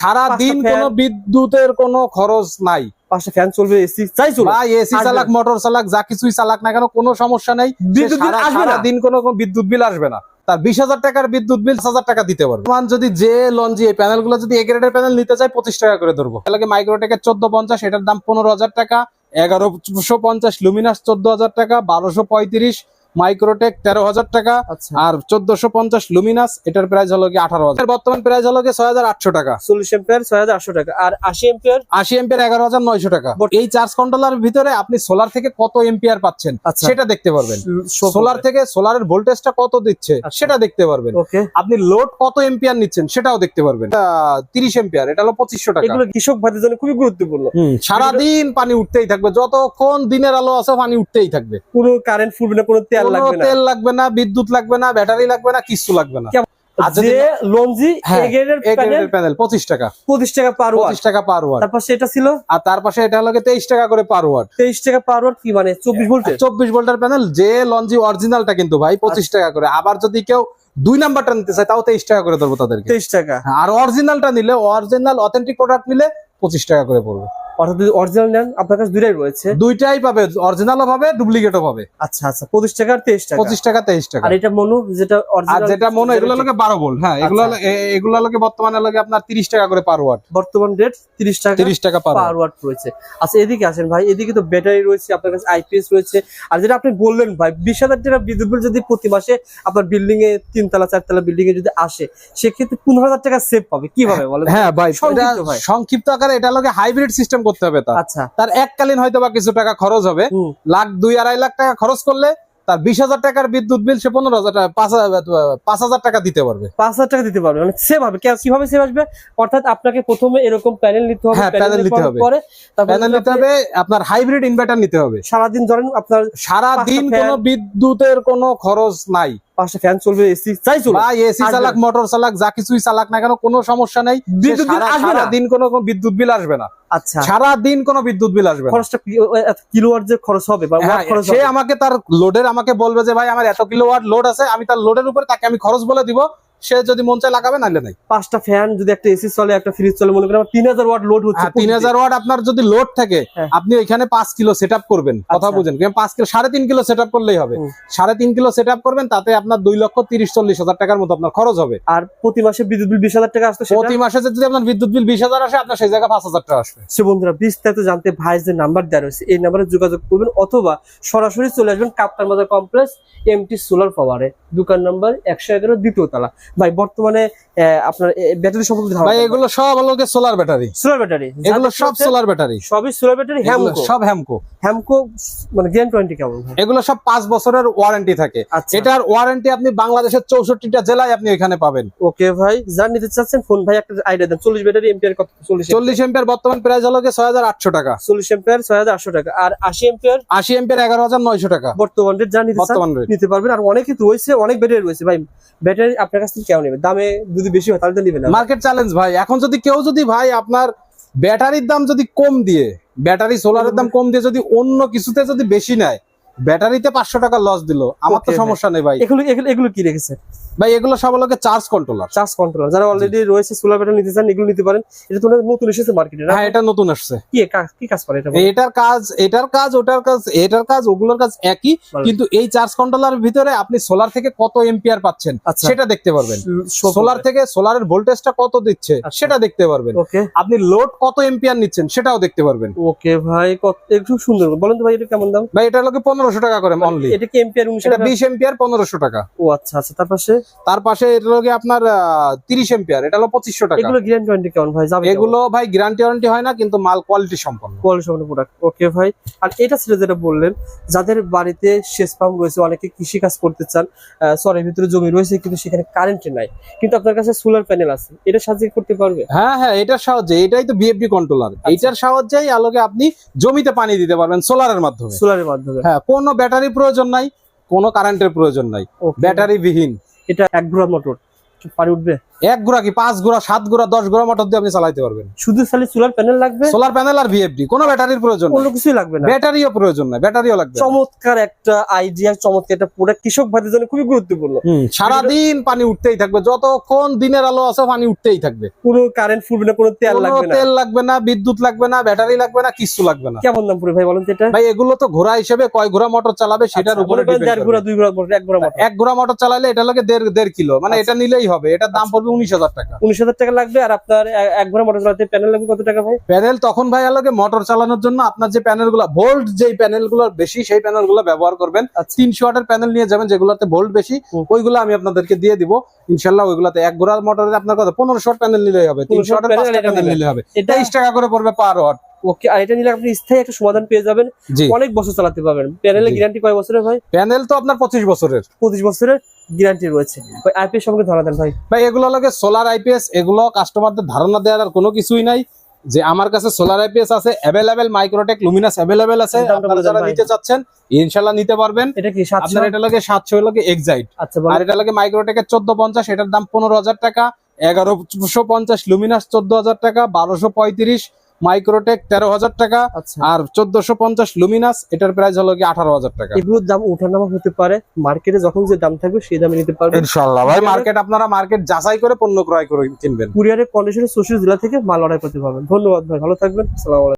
সারা দিন কোনো বিদ্যুতের কোনো খরচ নাই। ফ্যান চলবে এসি চাই চলবে ভাই এসি চালাক মোটর চালাক যা কিছুই চালাক না কেন কোনো সমস্যা নেই। বিদ্যুৎ বিল আসবে না? দিন কোনো বিদ্যুৎ বিল আসবে না। তার বিশ হাজার টাকার বিদ্যুৎ বিল হাজার টাকা দিতে পারবে। মান যদি যে লঞ্জি এই প্যানেলগুলো যদি এ গ্রেডের প্যানেল নিতে চাই পঁচিশ টাকা করে ধরবো। তাহলে মাইক্রোটেকের চোদ্দ পঞ্চাশ এটার দাম পনেরো হাজার টাকা। এগারোশো পঞ্চাশ লুমিনাস চোদ্দ হাজার টাকা বারোশো পঁয়ত্রিশ মাইক্রোটেক তেরো হাজার টাকা আচ্ছা। আর চোদ্দশো পঞ্চাশ লুমিনাস এটার প্রাইস হলো কি আঠারো হাজার। বর্তমান প্রাইস হলো কি ছয় হাজার আটশো টাকা। চল্লিশ এম্পিয়ার ছয় হাজার আটশো টাকা। আর আশি এম্পিয়ার আশি এম্পিয়ার এগারো হাজার নয়শো টাকা। এই চার্জ কন্ট্রোলার ভিতরে আপনি সোলার থেকে কত এম্পিয়ার পাচ্ছেন আচ্ছা। সেটা দেখতে পারবেন। সোলার থেকে সোলারের ভোল্টেজটা কত দিচ্ছে আচ্ছা। সেটা দেখতে পারবেন। আপনি লোড কত এম্পিয়ার নিচ্ছেন সেটাও দেখতে পারবেন। তিরিশ এম্পিয়ার এটা হলো পঁচিশশো টাকা। এগুলো কৃষক ভাইদের জন্য খুবই গুরুত্বপূর্ণ। সারাদিন পানি উঠতেই থাকবে যতক্ষণ দিনের আলো আছে পানি উঠতেই থাকবে। কোনো কারেন্ট ফুটবে না কোনো তেল লাগবে না। বিদ্যুৎ লাগবে না ব্যাটারি লাগবে না কিছু লাগবে না। যে লঞ্জি হ্যাঁ, প্যানেল প্যানেল টাকা। পঁচিশ টাকা পার ওয়াট পঁচিশ টাকা পার ওয়াট তারপর সেটা ছিল? আর তার পাশে এটা হলো তেইশ টাকা করে পার ওয়াট টাকা পার ওয়াট কি মানে? ভোল্টের? প্যানেল যে লঞ্জি অরিজিনালটা কিন্তু ভাই পঁচিশ আচ্ছা। টাকা করে। আবার যদি কেউ দুই নাম্বারটা নিতে চায় তাও তেইশ টাকা করে ধরবো তাদেরকে। তেইশ টাকা। আর অরিজিনালটা নিলে অরিজিনাল অথেন্টিক প্রোডাক্ট নিলে পঁচিশ টাকা করে পড়বে। অর্থাৎ যদি অরিজিনাল নেন আপনার কাছে দুইটাই রয়েছে। দুইটাই পাবে অরিজিনালও পাবে ডুপ্লিকেটও পাবে। আচ্ছা আচ্ছা পঁচিশ টাকা আর তেইশ টাকা। পঁচিশ টাকা তেইশ টাকা। আর এটা মনো যেটা আর যেটা মনে এগুলো লোকে বারো ভোল্ট হ্যাঁ এগুলো আচ্ছা। এগুলো লোকে বর্তমানে লোকে আপনার তিরিশ টাকা করে পার ওয়াট বর্তমান রেট তিরিশ টাকা তিরিশ টাকা পার ওয়াট রয়েছে। আচ্ছা এদিকে আসেন ভাই এদিকে তো ব্যাটারি রয়েছে আপনার কাছে আইপিএস রয়েছে। আর যেটা আপনি বললেন ভাই বিশ হাজার টাকা বিদ্যুৎ বিল যদি প্রতি মাসে আপনার বিল্ডিং এ তিনতলা চারতলা বিল্ডিং এ যদি আসে সেক্ষেত্রে পনেরো হাজার টাকা সেভ পাবে। কীভাবে বলেন? হ্যাঁ ভাই। সংক্ষিপ্ত আকারে এটা লোকে হাইব্রিড সিস্টেম করতে হবে তার। আচ্ছা। তার এককালীন হয়তো বা কিছু টাকা খরচ হবে। লাখ দুই আড়াই লাখ টাকা খরচ করলে তার বিশ হাজার টাকার বিদ্যুৎ বিল সে পনেরো হাজার টাকা পাঁচ হাজার টাকা দিতে পারবে। পাঁচ হাজার টাকা দিতে পারবে মানে সেভ হবে। কীভাবে সেভ আসবে? অর্থাৎ আপনাকে প্রথমে এরকম প্যানেল নিতে হবে হ্যাঁ, panel নিতে হবে। পরে প্যানেল নিতে হবে আপনার হাইব্রিড ইনভার্টার নিতে হবে। সারাদিন ধরেন আপনার সারা দিন কোনো বিদ্যুতের কোনো খরচ নাই। পাঁচটা ফ্যান চলবে এসি চাই চলবে এসি চালাক মোটর চালাক যা কিছুই চালাক না কেন কোনো সমস্যা নেই। বিদ্যুৎ বিল আসবে না? দিন কোনো বিদ্যুৎ বিল আসবে না। আচ্ছা। সারা দিন কোনো বিদ্যুৎ বিল আসবে খরচটা কিলোওয়াট যে খরচ হবে বা ওয়াট খরচ সে আমাকে তার লোডের আমাকে বলবে যে ভাই আমার এত কিলোওয়াট লোড আছে আমি তার লোডের উপরে তাকে আমি খরচ বলে দিব। সে যদি মন চায় লাগাবে নাহলে নাই। পাঁচটা ফ্যান যদি একটা এসি চলে একটা ফ্রিজ চলে মনে করেন তিন হাজার ওয়াট লোড হচ্ছে হ্যাঁ তিন হাজার ওয়াট আপনার যদি লোড থাকে হ্যাঁ। আপনি ওইখানে পাঁচ কিলো সেট করবেন কথা আচ্ছা। বুঝেন। পাঁচ কিলো সাড়ে তিন কিলো সেট করলেই হবে। সাড়ে তিন কিলো সেট করবেন তাতে আপনার দুই লক্ষ তিরিশ চল্লিশ হাজার টাকার মতো আপনার খরচ হবে। আর প্রতি মাসে বিদ্যুৎ বিল বিশ হাজার টাকা আসতো প্রতি মাসে যদি আপনার বিদ্যুৎ বিল বিশ হাজার আসে আপনার সেই জায়গায় পাঁচ হাজার টাকা আসবে। সে বন্ধুরা বিস্তারিত জানতে ভাইয়ের যে নাম্বার দেওয়া রয়েছে এই নাম্বারে যোগাযোগ করবেন অথবা সরাসরি চলে আসবেন কাপ্তার বাজার কমপ্লেক্স এমটি সোলার পাওয়ারে দোকান নাম্বার একশো এগারো দ্বিতীয় তলা। ভাই বর্তমানে আপনার ব্যাটারি সম্পর্কে ভাই এগুলো সব হলো সোলার ব্যাটারি সোলার ব্যাটারি এগুলো সব সোলার ব্যাটারি সবই সোলার ব্যাটারি হ্যামকো সব হ্যামকো হ্যামকো মানে গ্যান টোয়েন্টি কেমন এগুলো সব পাঁচ বছরের ওয়ারেন্টি থাকে। আচ্ছা। এটার ওয়ারেন্টি আপনি বাংলাদেশের চৌষট্টিটা জেলায় আপনি এখানে পাবেন। ওকে ভাই যার নিতে চাচ্ছেন ফোন ভাই একটা আইডিয়া দেন। চল্লিশ ব্যাটারি এম্পিয়ার কত? চল্লিশ চল্লিশ এম্পিয়ার বর্তমান প্রাইস হলো ছয় হাজার আটশো টাকা। চল্লিশ এম্পিয়ার ছয় হাজার আটশো টাকা। আর আশি এম্পিয়ার আশি এম্পিয়ার এগারো হাজার নয়শো টাকা। বর্তমান রেট যা নিতে চান নিতে পারবেন। আর অনেক কিন্তু রয়েছে অনেক ব্যাটারি রয়েছে। ভাই ব্যাটারি আপনার কাছ থেকে কেমন নেবে? দামে যদি বেশি হয় তাহলে তো নেবে না। মার্কেট চ্যালেঞ্জ ভাই। এখন যদি কেউ যদি ভাই আপনার ব্যাটারির দাম যদি কম দিয়ে ব্যাটারি সোলারের দাম কম দিয়ে যদি অন্য কিছুতে যদি বেশি নেয় ব্যাটারিতে পাঁচশো টাকা লস দিল। আমার তো সমস্যা নেই ভাই। এগুলো এগুলো কি রেখেছে? ভাই এগুলো সব হলো চার্জ কন্ট্রোলার চার্জ কন্ট্রোলার যারা অলরেডি রয়েছে সোলার ব্যাটারি নিতে চান এগুলো নিতে পারেন। এটা তো নতুন এসেছে মার্কেটে হ্যাঁ এটা নতুন আসছে। কি কা- কি কাজ করে এটা? এটার কাজ এটার কাজ ওটার কাজ এটার কাজ ওগুলোর কাজ একই কিন্তু এই চার্জ কন্ট্রোলার ভিতরে আপনি সোলার থেকে কত এম্পিয়ার পাচ্ছেন আচ্ছা। সেটা দেখতে পারবেন। সোলার থেকে সোলারের ভোল্টেজটা কত দিচ্ছে আচ্ছা। সেটা দেখতে পারবেন। আপনি লোড কত এম্পিয়ার নিচ্ছেন সেটাও দেখতে পারবেন। ওকে ভাই কত একটু সুন্দর। বলেন তো ভাই এটা কেমন দাম? ভাই এটা লোকে পনেরোশো টাকা করে অনলি এটা কি এম্পিয়ার এটা বিশ এম্পিয়ার পনেরোশো টাকা। ও আচ্ছা আচ্ছা তার পাশে? তার পাশে এটা লোকে আপনার তিরিশ এম্পিয়ার এটা হলো পঁচিশশো টাকা। এগুলো গ্র্যান্ড টোয়েন্টি কেমন ভাই? যাবে এগুলো ভাই গ্যারান্টি ওয়ারেন্টি হয় না কিন্তু মাল কোয়ালিটি সম্পন্ন। কোয়ালিটি সম্পন্ন প্রোডাক্ট ওকে ভাই। আর এটা ছিল যেটা বললেন যাদের বাড়িতে সেচ পাম্প রয়েছে অনেকে কৃষি কাজ করতে চান সরের ভিতরে জমি রয়েছে কিন্তু সেখানে কারেন্ট নাই। কিন্তু আপনার কাছে সোলার প্যানেল আছে এটা সাহায্য করতে পারবে? হ্যাঁ হ্যাঁ এটার সাহায্যে এটাই তো বিএফডি কন্ট্রোলার আচ্ছা। এইটার সাহায্যেই আলোকে আপনি জমিতে পানি দিতে পারবেন সোলারের মাধ্যমে। সোলারের মাধ্যমে। হ্যাঁ কোনো ব্যাটারি প্রয়োজন নাই কোনো কারেন্টের প্রয়োজন নাই. ব্যাটারি বিহীন। এটা এক ঘোড়া মোটর। পানি উঠবে? এক গোড়া কি? পাঁচ গোড়া সাত গোড়া দশ গোড়া মোটর দিয়ে আপনি চালাইতে পারবেন। শুধু খালি সোলার প্যানেল লাগবে? সোলার প্যানেল আর ভিএফডি কোনো ব্যাটারির প্রয়োজন অন্য কিছুই লাগবে না। ব্যাটারিও প্রয়োজন নাই ব্যাটারিও লাগবে চমৎকার একটা আইডিয়া চমৎকার একটা প্রোডাক্ট কৃষক ভাইদের জন্য খুবই গুরুত্বপূর্ণ। হুম, সারাদিন পানি উঠতেই থাকবে যতক্ষণ দিনের আলো আছে পানি উঠতেই থাকবে। কোনো কারেন্ট ফুলবে না কোনো তেল লাগবে না। তেল লাগবে না বিদ্যুৎ লাগবে না ব্যাটারি লাগবে না কিছু লাগবে না। কেমন দাম পড়ে ভাই বলেন তো এটা? ভাই এগুলো তো ঘোড়া হিসেবে কয় ঘোড়া মোটর চালাবে সেটার আচ্ছা, উপরে depend দেড় করবে। ঘোড়া দুই ঘোড়া মোটর, এক ঘোড়া মোটর। এক ঘোড়া মোটর চালাইলে এটা লাগে দেড় দেড় কিলো মানে আচ্ছা। এটা নিলেই হবে এটার দাম পড়বে উনিশ হাজার টাকা। উনিশ হাজার টাকা লাগবে আর আপনার এক ঘোড়া মোটর চালাতে প্যানেল লাগবে কত টাকা ভাই? প্যানেল তখন ভাই লাগে মোটর চালানোর জন্য আপনার যে প্যানেলগুলো ভোল্ট যেই প্যানেলগুলো বেশি সেই প্যানেলগুলো ব্যবহার করবেন। আচ্ছা। তিনশো ওয়াটের প্যানেল নিয়ে যাবেন যেগুলোতে ভোল্ট বেশি ওইগুলো আমি আপনাদেরকে দিয়ে দিব। ইনশাল্লাহ ওইগুলোতে এক ঘোড়া মোটরে আপনার কথা পনেরোশো ওয়াট প্যানেল নিলেই হবে। তিনশো ওয়াটের পাঁচটা প্যানেল নিলে। হবে। এটা তেইশ টাকা করে পড়বে পার ওয়াট ওকে আর এটা নিলে আপনি স্থায়ী একটা সমাধান পেয়ে যাবেন। অনেক বছর চালাতে পারবেন। প্যানেলের গ্যারান্টি কয় বছরের ভাই? প্যানেল তো আপনার পঁচিশ বছরের। পঁচিশ বছরের? গ্যারান্টি রয়েছে। ভাই আইপিএস সম্পর্কে ধারণা দেন ভাই। ভাই এগুলো লাগে সোলার আইপিএস এগুলো কাস্টমারদের ধারণা দেওয়ার আর কোনো কিছুই নাই। যে আমার কাছে সোলার আইপিএস আছে অ্যাভেলেবেল মাইক্রোটেক লুমিনাস অ্যাভেলেবেল আছে আপনারা যারা নিতে চাচ্ছেন ইনশাল্লাহ নিতে পারবেন। এটা কি আপনার এটা লাগে সাতশো লাগে এক্সাইট আর এটা লাগে মাইক্রোটেকের চোদ্দ পঞ্চাশ এটার দাম পনেরো হাজার টাকা। এগারোশো পঞ্চাশ লুমিনাস চোদ্দ হাজার টাকা বারোশো পঁয়ত্রিশ মাইক্রোটেক তেরো হাজার টাকা আচ্ছা। আর চোদ্দশো পঞ্চাশ লুমিনাস এটার প্রাইস হলো কি আঠারো হাজার টাকা। এগুলোর দাম ওঠানামা হতে পারে। মার্কেটে যখন যে দাম থাকবে সেই দামে নিতে পারবেন। ইনশাল্লাহ ভাই মার্কেট আপনারা মার্কেট যাচাই করে পণ্য ক্রয় করে কিনবেন। কুরিয়ারের কন্ডিশনে সোশ্যাল জেলা থেকে মাল অর্ডার করতে পারবেন। ধন্যবাদ ভাই ভালো থাকবেন। আলাইকুম।